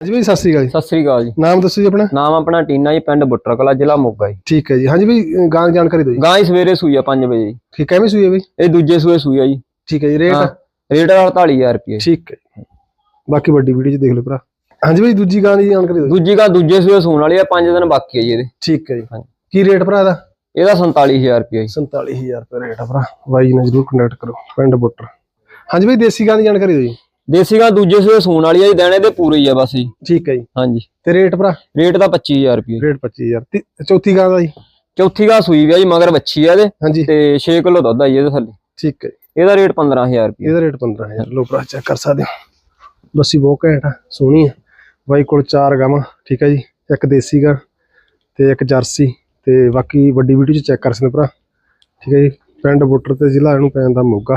ਹਾਂਜੀ ਬਾਈ ਸਤਿ ਸ੍ਰੀ ਅਕਾਲ ਜੀ। ਸਤਿ ਸ੍ਰੀ ਅਕਾਲ ਜੀ। ਨਾਮ ਦੱਸੋ ਜੀ ਆਪਣਾ? ਨਾਮ ਆਪਣਾ ਟੀਨਾ ਜੀ ਪਿੰਡ ਬੁੱਟਰ ਕਲਾ ਜ਼ਿਲ੍ਹਾ ਮੋਗਾ ਜੀ। ਠੀਕ ਹੈ ਜੀ। ਹਾਂਜੀ ਬਾਈ ਗਾਂ ਦੀ ਜਾਣਕਾਰੀ ਦਿਓ ਜੀ। ਗਾਂ ਹੀ ਸਵੇਰੇ ਸੂਈ ਆ 5 ਵਜੇ ਜੀ। ਠੀਕ ਕਿਵੇਂ ਸੂਈ ਹੈ ਬਾਈ? ਇਹ ਦੂਜੇ ਸੂਏ ਸੂਈ ਆ ਜੀ। ਠੀਕ ਹੈ ਜੀ ਰੇਟ? ਹਾਂ, ਰੇਟ 48000 ਰੁਪਏ। ਠੀਕ ਹੈ। ਬਾਕੀ ਵੱਡੀ ਵੀਡੀਓ 'ਚ ਦੇਖ ਲਓ ਭਰਾ। ਹਾਂਜੀ ਬਾਈ ਦੂਜੀ ਗਾਂ ਦੀ ਜਾਣਕਾਰੀ ਦਿਓ। ਦੂਜੀ ਗਾਂ ਦੂਜੇ ਸੂਏ ਸੂਣ ਵਾਲੀ ਆ 5 ਦਿਨ ਬਾਕੀ ਆ ਜੀ ਇਹਦੇ। ਠੀਕ ਹੈ ਜੀ। ਹਾਂਜੀ। ਕੀ ਰੇਟ ਭਰਾ ਦਾ ਇਹਦਾ 47000 ਰੁਪਏ ਜੀ। 47000 ਰੁਪਏ ਰੇਟ ਆ ਭਰਾ। ਬਾਈ ਨਾਲ ਜਰੂਰ ਕੰਟੈਕਟ ਕਰੋ ਪਿੰਡ ਬੁੱਟਰ। ਹਾਂਜੀ ਬਾਈ ਦੇਸੀ ਗਾਂ ਦੀ ਜਾਣਕਾਰੀ ਦਿਓ ਜੀ। ਦੇਸੀ ਗਾਂ ਦੂਜੇ ਸੂਏ ਸੂਣ ਵਾਲੀ ਆ ਜੀ ਦੇਣੇ ਤੇ ਪੂਰੇ ਹੀ ਆ ਬਸ ਜੀ। ਠੀਕ ਹੈ ਜੀ। ਹਾਂਜੀ। ਤੇ ਰੇਟ ਭਰਾ? ਰੇਟ ਦਾ 25000 ਰੁਪਏ। ਰੇਟ 25000 ਤੀ- ਚੌਥੀ ਗਾਂ ਦਾ ਜੀ? ਚੌਥੀ ਗਾਂ ਸੂਈ ਵੀ ਆ ਜੀ ਮਗਰ ਬੱਚੀ ਆ ਇਹਦੇ। ਤੇ 6 ਕਿਲੋ ਦੁੱਧ ਆ ਜੀ ਇਹਦੇ ਥੱਲੇ। ਠੀਕ ਹੈ। ਇਹਦਾ ਰੇਟ 15000 ਰੁਪਏ। ਇਹਦਾ ਰੇਟ 15000 ਲੋ ਭਰਾ ਚੈੱਕ ਕਰ ਸਕਦੇ ਹੋ। ਲੱਸੀ ਬਹੁਤ ਘੈਂਟ ਆ ਸੋਹਣੀ ਆ। ਬਾਈ ਕੋਲ ਚਾਰ ਗਾਵਾਂ ਠੀਕ ਹੈ ਜੀ। ਇੱਕ ਦੇਸੀ ਗਾਂ ਤੇ ਇੱਕ ਜਰਸੀ ਤੇ ਬਾਕੀ ਵੱਡੀ ਵੀਡੀਓ ਚ ਚੈੱਕ ਕਰ ਸਕਦੇ ਭਰਾ। ਠੀਕ ਹੈ ਜੀ। ਪਿੰਡ ਬੁੱਟਰ ਤੇ ਜ਼ਿਲ੍ਹਾ ਇਹਨੂੰ ਪੈਂਦਾ ਮੋਗਾ